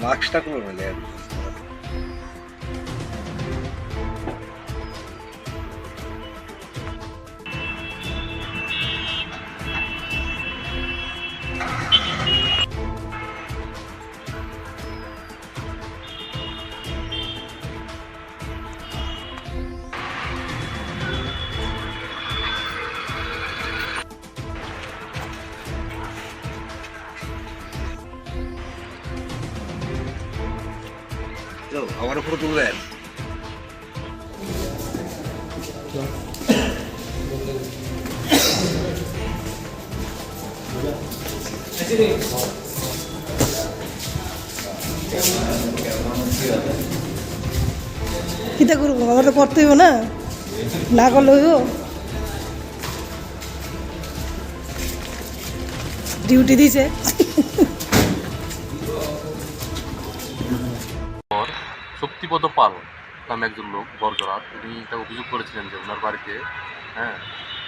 মাস্কটা কোনো রয়ে যায় তো আমার উপরে তুলবেন কিতা করব? করতে হইব না। না করলে হইব। ডিউটি দিছে। শক্তিপদ পাল নামে একজন লোক বরজরাত উনি তা অভিযোগ করেছিলেন যে ওনার বাড়িতে হ্যাঁ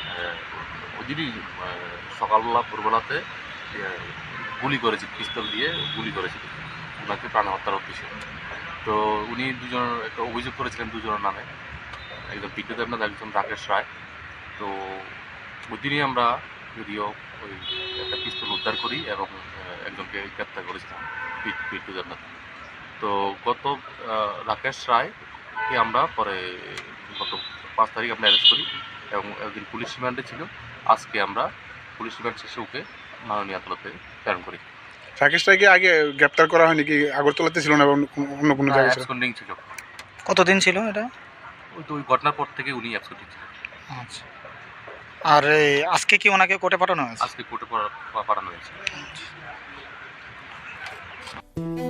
আহ, সকালবেলা ভোরবেলাতে গুলি করেছে পিস্তল দিয়ে গুলি করেছিল ওনাকে প্রাণ হত্যার উদ্দেশ্যে। তো উনি দুজন একটা অভিযোগ করেছিলেন দুজনের নামে। একজন পিকে দেবনাথ একজন রাকেশ রায়। তো ওদিনই আমরা যদিও ওই একটা পিস্তল উদ্ধার করি এবং একজনকে গ্রেপ্তার করেছিলাম পিট্টু দেবনাথ তো গত রাকেশ রায়কে আমরা পরে গত পাঁচ তারিখ আমরা অ্যারেস্ট করি এবং একদিন পুলিশ রিমান্ডে ছিল। আজকে আমরা পুলিশ রিমান্ড শেষে ওকে মাননীয় আদালতে প্রেরণ করি। রাকেশ রায়কে আগে গ্রেপ্তার করা হয়নি কি? আগরতলাতে ছিল না অন্য কোনো- অন্য কোনো জায়গায় ছিল? কতদিন ছিল এটা? ওই তো ওই ঘটনার পর থেকে উনি অ্যাবসেন্ডিং ছিল আচ্ছা। আর আজকে কি ওনাকে কোর্টে পাঠানো হয়েছে? আজকে কোর্টে পাঠানো হয়েছে।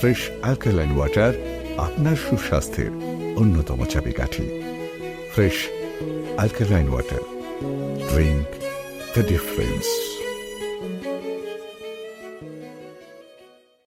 ফ্রেশ অ্যালকালাইন ওয়াটার আপনার সুস্বাস্থ্যের অন্যতম চাবিকাঠি। Fresh alkaline water. Drink the difference